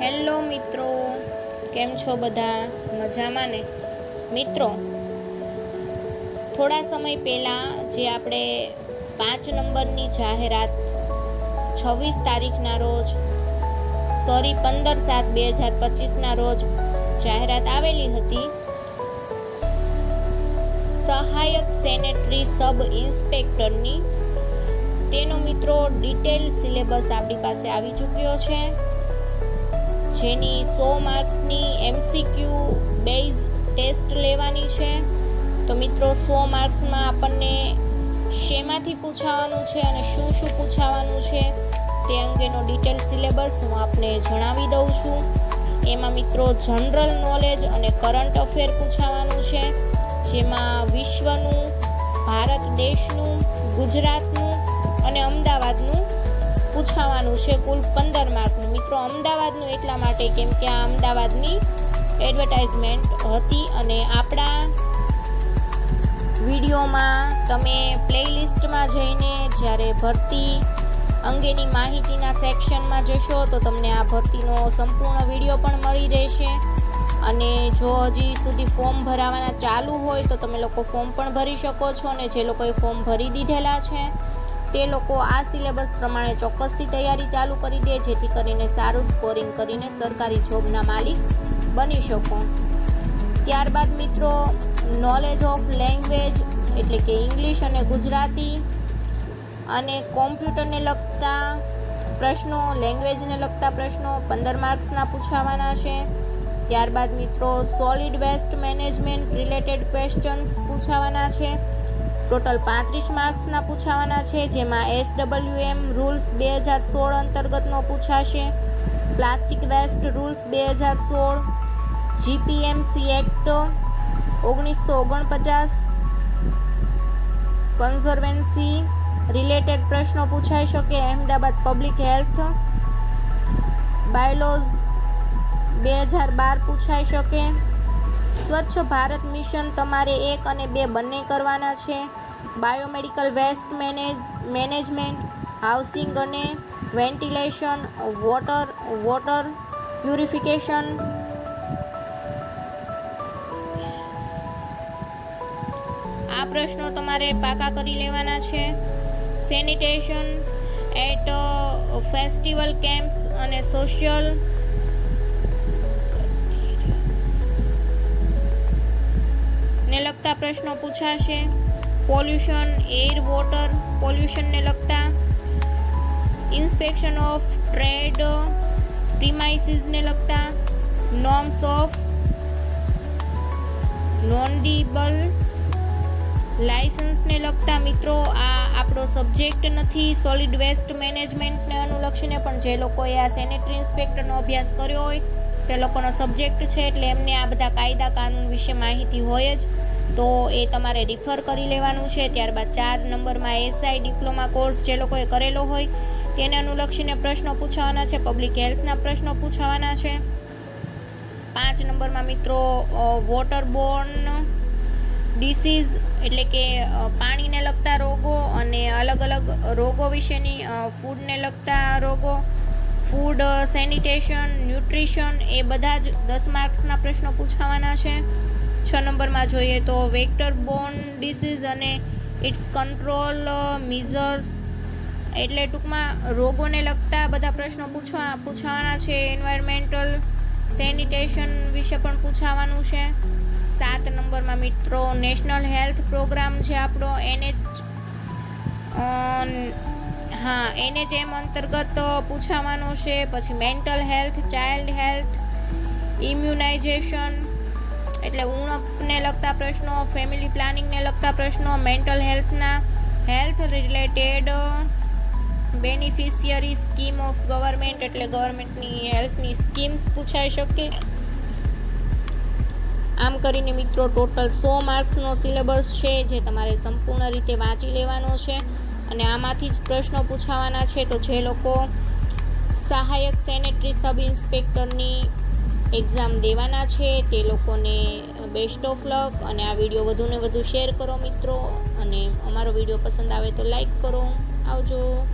Hello મિત્રો, કેમ છો બધા? મજામાં ને? મિત્રો, થોડા સમય પહેલાં જે આપણે પાંચ નંબરની જાહેરાત છવ્વીસ તારીખના રોજ, સોરી, પંદર સાત બે હજાર પચીસના રોજ જાહેરાત આવેલી હતી. સહાયક સેનેટરી સબ ઇન્સ્પેક્ટરની. તેનો મિત્રો ડિટેલ સિલેબસ આપણી પાસે આવી ચૂક્યો છે. જેની સો માર્ક્સની એમસીક્યુ બેઝ ટેસ્ટ લેવાની છે. તો મિત્રો, સો માર્ક્સમાં આપણને શેમાંથી પૂછાવાનું છે અને શું શું પૂછાવાનું છે તે અંગેનો ડિટેલ સિલેબસ હું આપને જણાવી દઉં છું. એમાં મિત્રો, જનરલ નોલેજ અને કરંટ અફેર પૂછાવાનું છે, જેમાં વિશ્વનું, ભારત દેશનું, ગુજરાતનું અને અમદાવાદનું પૂછાવાનું છે કુલ પંદર માર્કનું. મિત્રો, અમદાવાદનું એટલા માટે કેમ કે આ અમદાવાદની એડવર્ટાઇઝમેન્ટ હતી અને આપણા વિડીયોમાં તમે પ્લેલિસ્ટમાં જઈને જ્યારે ભરતી અંગેની માહિતીના સેક્શનમાં જશો તો તમને આ ભરતીનો સંપૂર્ણ વીડિયો પણ મળી રહેશે. અને જો હજી સુધી ફોર્મ ભરાવાના ચાલુ હોય તો તમે લોકો ફોર્મ પણ ભરી શકો છો અને જે લોકોએ ફોર્મ ભરી દીધેલા છે તે લોકો આ સિલેબસ પ્રમાણે ચોક્કસથી તૈયારી ચાલુ કરી દે, જેથી કરીને સારું સ્કોરિંગ કરીને સરકારી જોબના માલિક બની શકો. ત્યારબાદ મિત્રો નોલેજ ઓફ લેંગ્વેજ એટલે કે ઇંગ્લિશ અને ગુજરાતી અને કોમ્પ્યુટરને લગતા પ્રશ્નો લેંગ્વેજને લગતા પ્રશ્નો પંદર માર્ક્સના પૂછાવાના છે. ત્યારબાદ મિત્રો solid waste management related questions પૂછાવાના છે. ટોટલ પાંત્રીસ માર્ક્સના પૂછાવાના છે, જેમાં એસ એમ રૂલ્સ બે હજાર સોળ અંતર્ગતનો પૂછાશે, પ્લાસ્ટિક વેસ્ટ રૂલ્સ બે હજાર સોળ જીપીએમસી એક્ટ ઓગણીસો ઓગણપચાસ કન્ઝર્વેન્સી રિલેટેડ પ્રશ્નો પૂછાઈ શકે, અહેમદાબાદ પબ્લિક હેલ્થ બાયલોઝ બે હજાર બાર પૂછાઈ શકે. સ્વચ્છ ભારત મિશન તમારે એક અને બે બંને કરવાના છે. Biomedical waste manage, management, housing અને વેન્ટિલેશન, વોટર વોટર પ્યુરિફિકેશન. આ પ્રશ્નો તમારે પાકા કરી લેવાના છે. સેનિટેશન એટ ફેસ્ટિવલ કેમ્પ્સ અને સોશિયલ ને લગતા પ્રશ્નો પૂછાશે. પોલ્યુશન એર વોટર પોલ્યુશનને લગતા ઇન્સ્પેક્શન ઓફ ટ્રેડ પ્રિમાઇસીસને લગતા નોર્મ્સ ઓફ નોનડીબલ લાયસન્સને લગતા મિત્રો, આ આપણો સબ્જેક્ટ નથી. સોલિડ વેસ્ટ મેનેજમેન્ટને અનુલક્ષીને પણ જે લોકોએ આ સેનેટરી ઇન્સ્પેક્ટરનો અભ્યાસ કર્યો હોય, તે લોકોનો સબ્જેક્ટ છે એટલે એમને આ બધા કાયદા કાનૂન વિશે માહિતી હોય જ. તો એ તમારે રિફર કરી લેવાનું છે. ત્યારબાદ ચાર નંબરમાં એસઆઈ ડિપ્લોમા કોર્સ જે લોકોએ કરેલો હોય, તેને અનુલક્ષીને પ્રશ્નો પૂછાવાના છે. પબ્લિક હેલ્થના પ્રશ્નો પૂછાવાના છે. પાંચ નંબરમાં મિત્રો વોટર બોર્ન ડિસીઝ એટલે કે પાણીને લગતા રોગો અને અલગ અલગ રોગો વિશેની ફૂડને લગતા રોગો ફૂડ સેનિટેશન ન્યુટ્રિશન એ બધા જ દસ માર્ક્સના પ્રશ્નો પૂછાવાના છે. છ નંબરમાં જોઈએ તો વેક્ટર બોન ડિસીઝ અને ઇટ્સ કંટ્રોલ મિઝર્સ. એટલે ટૂંકમાં રોગોને લગતા બધા પ્રશ્નો પૂછવા, પૂછવાના છે. એન્વાયરમેન્ટલ સેનિટેશન વિશે પણ પૂછાવાનું છે. સાત નંબરમાં મિત્રો નેશનલ હેલ્થ પ્રોગ્રામ છે આપણો એનએચ હા એનએચએમ અંતર્ગત પૂછાવાનો છે. પછી mental health child health immunization એટલે ઉણપને લગતા પ્રશ્નો ફેમિલી પ્લાનિંગને લગતા પ્રશ્નો mental હેલ્થના health related beneficiary scheme of government એટલે ગવર્મેન્ટની હેલ્થની સ્કીમ્સ પૂછાઈ શકે. આમ કરીને મિત્રો ટોટલ સો માર્ક્સનો સિલેબસ છે, જે તમારે સંપૂર્ણ રીતે વાંચી લેવાનો છે. અને આમાંથી જ પ્રશ્નો પૂછાવાના છે, તો જે લોકો સહાયક સેનેટરી સબ ઇન્સ્પેક્ટરની એક્ઝામ દેવાના છે, તે લોકોને બેસ્ટ ઓફ લક અને આ વીડિયો વધુને વધુ શેર કરો મિત્રો. અને અમારો વીડિયો પસંદ આવે તો લાઈક કરો. આવજો.